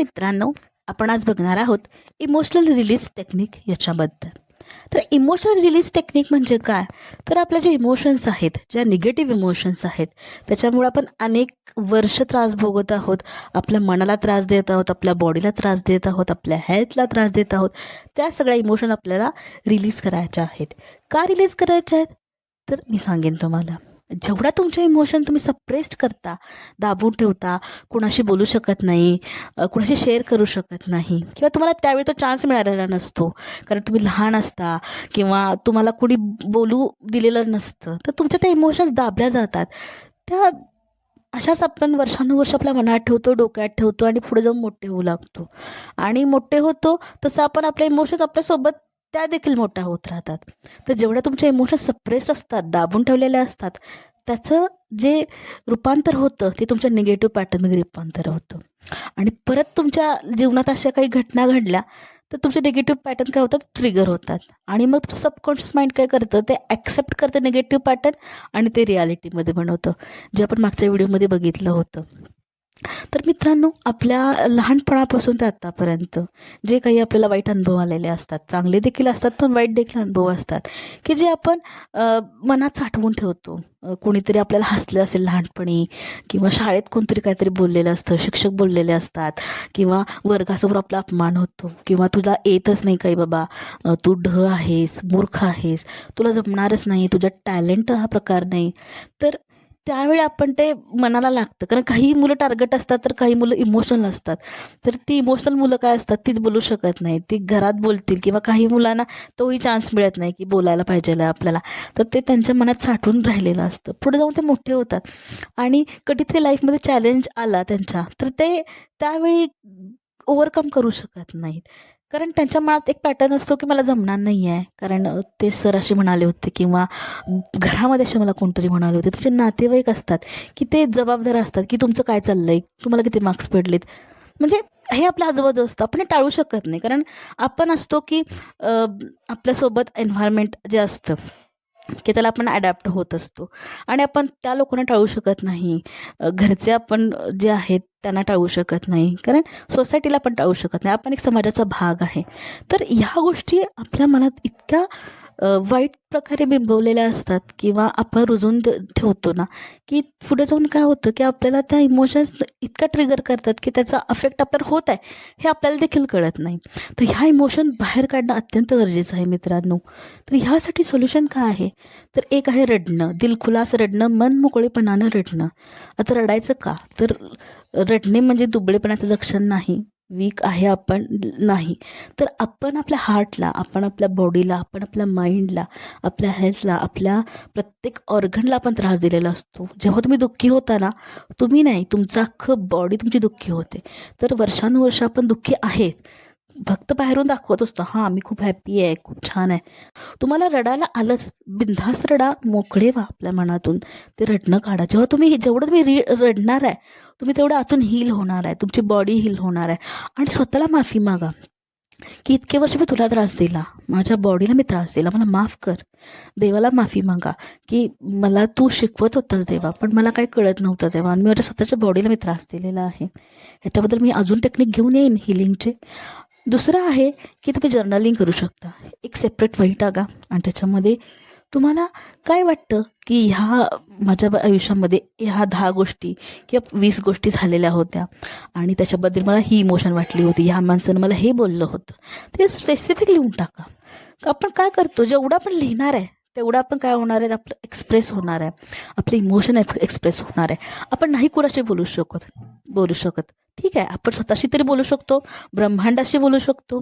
मित्रांनो आपण आज बघणार आहोत इमोशनल रिलीज टेक्निक याच्याबद्दल. तर इमोशनल रिलीज टेक्निक म्हणजे काय? तर आपल्या ज्या इमोशन्स आहेत ज्या निगेटिव्ह इमोशन्स आहेत त्याच्यामुळे आपण अनेक वर्ष त्रास भोगत आहोत आपल्या मनाला त्रास देत आहोत आपल्या बॉडीला त्रास देत आहोत आपल्या हेल्थला त्रास देत आहोत त्या सगळ्या इमोशन आपल्याला रिलीज करायच्या आहेत. का रिलीज करायच्या आहेत? तर मी सांगेन तुम्हाला. जेवढा तुमचे इमोशन तुम्ही सप्रेस्ड करता दाबून ठेवता कुणाशी बोलू शकत नाही कुणाशी शेअर करू शकत नाही किंवा तुम्हाला त्यावेळी तो चान्स मिळालेला नसतो. कारण तुम्ही लहान असता किंवा तुम्हाला कुणी बोलू दिलेलं नसतं तर तुमच्या त्या इमोशन्स दाबल्या जातात. त्या अशाच आपण वर्षानुवर्ष आपल्या मनात ठेवतो डोक्यात ठेवतो आणि पुढे जाऊन मोठे होऊ लागतो. आणि मोठे होतो तसं आपण आपले इमोशन्स आपल्यासोबत त्या देखील मोठ्या होत राहतात. तर जेवढ्या तुमच्या इमोशन सप्रेस्ड असतात दाबून ठेवलेल्या असतात त्याचं जे रूपांतर होतं ते तुमच्या निगेटिव्ह पॅटर्नमध्ये रूपांतर होतं. आणि परत तुमच्या जीवनात अशा काही घटना घडल्या तर तुमचे निगेटिव्ह पॅटर्न काय होतात? ट्रिगर होतात. आणि मग सबकॉन्शियस माइंड काय करतं? ते ॲक्सेप्ट करतं निगेटिव्ह पॅटर्न आणि ते रियालिटीमध्ये बनवतं जे आपण मागच्या व्हिडिओमध्ये बघितलं होतं. तर मित्रांनो आपल्या लहानपणापासून ते आत्तापर्यंत जे काही आपल्याला वाईट अनुभव आलेले असतात चांगले देखील असतात पण वाईट देखील अनुभव असतात की जे आपण मनात साठवून ठेवतो. कोणीतरी आपल्याला हसलं असेल लहानपणी किंवा शाळेत कोणतरी काहीतरी बोललेलं असतं शिक्षक बोललेले असतात किंवा वर्गासमोर आपला अपमान होतो किंवा तुला येतच नाही काही बाबा तू ढ आहेस मूर्ख आहेस तुला जमणारच नाही तुझ्यात टॅलेंट हा प्रकार नाही. तर त्यावेळी आपण ते मनाला लागतं. कारण काही मुलं टार्गेट असतात तर काही मुलं इमोशनल असतात. तर ती इमोशनल मुलं काय असतात? तीच बोलू शकत नाही. ती घरात बोलतील किंवा काही मुलांना तोही चान्स मिळत नाही की बोलायला पाहिजे आपल्याला. तर ते त्यांच्या मनात साठवून राहिलेलं असतं. पुढे जाऊन ते मोठे होतात. आणि कधीतरी लाईफमध्ये चॅलेंज आला त्यांच्या तर ते त्यावेळी ओव्हरकम करू शकत नाहीत. कारण त्यांच्या मनात एक पॅटर्न असतो की मला जमणार नाही आहे कारण ते सर असे म्हणाले होते किंवा घरामध्ये असे मला कोणतरी म्हणाले होते. तुमचे नातेवाईक असतात की ते जबाबदार असतात की तुमचं काय चाललंय? तुम्हाला किती मार्क्स पडलेत? म्हणजे हे आपल्या आजूबाजू असतं. आपण हे टाळू शकत नाही. कारण आपण असतो की आपल्यासोबत एन्व्हायरमेंट जे असतं. की त्याला आपण अडॅप्ट होत असतो. आणि आपण त्या लोकांना टाळू शकत नाही. घरचे आपण जे आहेत त्यांना टाळू शकत नाही. कारण सोसायटीला पण टाळू शकत नाही. आपण एक समाजाचा भाग आहे. तर ह्या गोष्टी आपल्या मनात इतक्या वाईट प्रकारे बिंबवलेल्या असतात किंवा आपण रुजून ठेवतो ना की पुढे जाऊन काय होतं की आपल्याला त्या इमोशन्स इतका ट्रिगर करतात की त्याचा अफेक्ट आपल्याला होत आहे हे आपल्याला देखील कळत नाही. तर ह्या इमोशन बाहेर काढणं अत्यंत गरजेचं आहे मित्रांनो. तर ह्यासाठी सोल्युशन काय आहे? तर एक आहे रडणं दिलखुलास रडणं मन मोकळेपणानं रडणं. आता रडायचं का? तर रडणे म्हणजे दुबळेपणाचं लक्षण नाही. वीक आहे आपण नाही. तर आपण आपल्या हार्टला आपण आपल्या बॉडीला आपण आपल्या माइंडला आपल्या हेल्थला आपल्या प्रत्येक ऑर्गनला आपण त्रास दिलेला असतो. जेव्हा तुम्ही दुःखी होता ना तुम्ही नाही तुमचं अख्खं बॉडी तुमची दुःखी होते. तर वर्षानुवर्ष आपण दुःखी आहेत. फक्त बाहेरून दाखवत असतो हां मी खूप हॅप्पी आहे खूप छान आहे. तुम्हाला रडायला आलंच बिनधास्त रडा मोकळे व्हा आपल्या मनातून. ते रडणं काढा. जेव्हा तुम्ही जेवढं तुम्ही रि रडणार आहे तुम्ही तेवढं आतून हील होणार आहे तुमची बॉडी हील होणार आहे. आणि स्वतःला माफी मागा. की इतके वर्ष मी तुला त्रास दिला माझ्या बॉडीला मी त्रास दिला मला माफ कर. देवाला माफी मागा. की मला तू शिकवत होतास देवा पण मला काही कळत नव्हतं तेव्हा. आणि मी माझ्या स्वतःच्या बॉडीला मी त्रास दिलेला आहे. ह्याच्याबद्दल मी अजून टेक्निक घेऊन येईन हिलिंगचे दुसरं आहे की तुम्ही जर्नलिंग करू शकता. एक सेपरेट वही टाका आणि त्याच्यामध्ये तुम्हाला काय वाटतं की ह्या माझ्या आयुष्यामध्ये ह्या दहा गोष्टी किंवा वीस गोष्टी झालेल्या होत्या आणि त्याच्याबद्दल मला ही इमोशन वाटली होती. ह्या माणसानं मला हे बोललं होतं. ते स्पेसिफिक लिहून टाका. का आपण काय करतो? जेवढं आपण लिहिणार आहे तेवढं आपण काय होणार आहे? आपलं एक्सप्रेस होणार आहे. आपले इमोशन एक्सप्रेस होणार आहे. आपण नाही कुणाशी बोलू शकत बोलू शकत. ठीक आहे आपण स्वतःशी तरी बोलू शकतो ब्रह्मांडाशी बोलू शकतो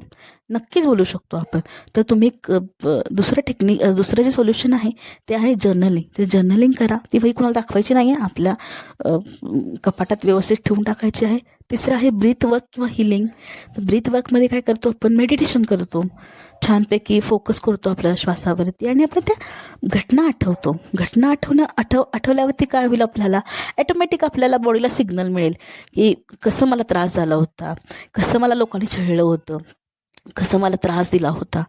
नक्कीच बोलू शकतो आपण. तर तुम्ही दुसरं टेक्निक दुसरं जे सोल्युशन आहे ते आहे जर्नलिंग ते जर्नलिंग करा. ती वही कुणाला दाखवायची नाही आहे आपल्या कपाटात व्यवस्थित ठेवून टाकायची आहे. तिसरं आहे ब्रीथ वर्क किंवा हिलिंग तर ब्रीथ वर्कमध्ये काय करतो आपण? मेडिटेशन करतो. छानपैकी फोकस करतो आपल्या श्वासावरती आणि आपण त्या घटना आठवतो. घटना आठवणं आठव आठवल्यावरती काय होईल आपल्याला? ॲटोमॅटिक आपल्याला बॉडीला सिग्नल मिळेल की कसं मला त्रास झाला होता. कसं मला लोकांनी छळलं होतं. कसं मला त्रास दिला होता.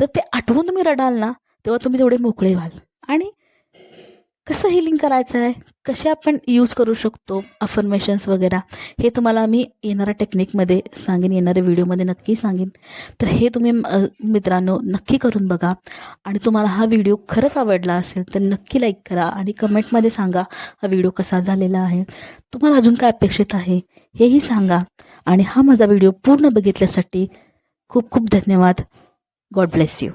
तर ते आठवून तुम्ही रडाल ना तेव्हा तुम्ही तेवढे मोकळे व्हाल. आणि कसं हिलिंग करायचं आहे कसे आपण यूज करू शकतो अफर्मेशन्स वगैरे? हे तुम्हाला मी येणाऱ्या टेक्निकमध्ये सांगेन येणाऱ्या व्हिडिओमध्ये नक्की सांगेन. तर हे तुम्ही मित्रांनो नक्की करून बघा. आणि तुम्हाला हा व्हिडिओ खरंच आवडला असेल तर नक्की लाईक करा आणि कमेंटमध्ये सांगा हा व्हिडिओ कसा झालेला आहे? तुम्हाला अजून काय अपेक्षित आहे? हेही सांगा. आणि हा माझा व्हिडिओ पूर्ण बघितल्यासाठी खूप खूप धन्यवाद. God bless you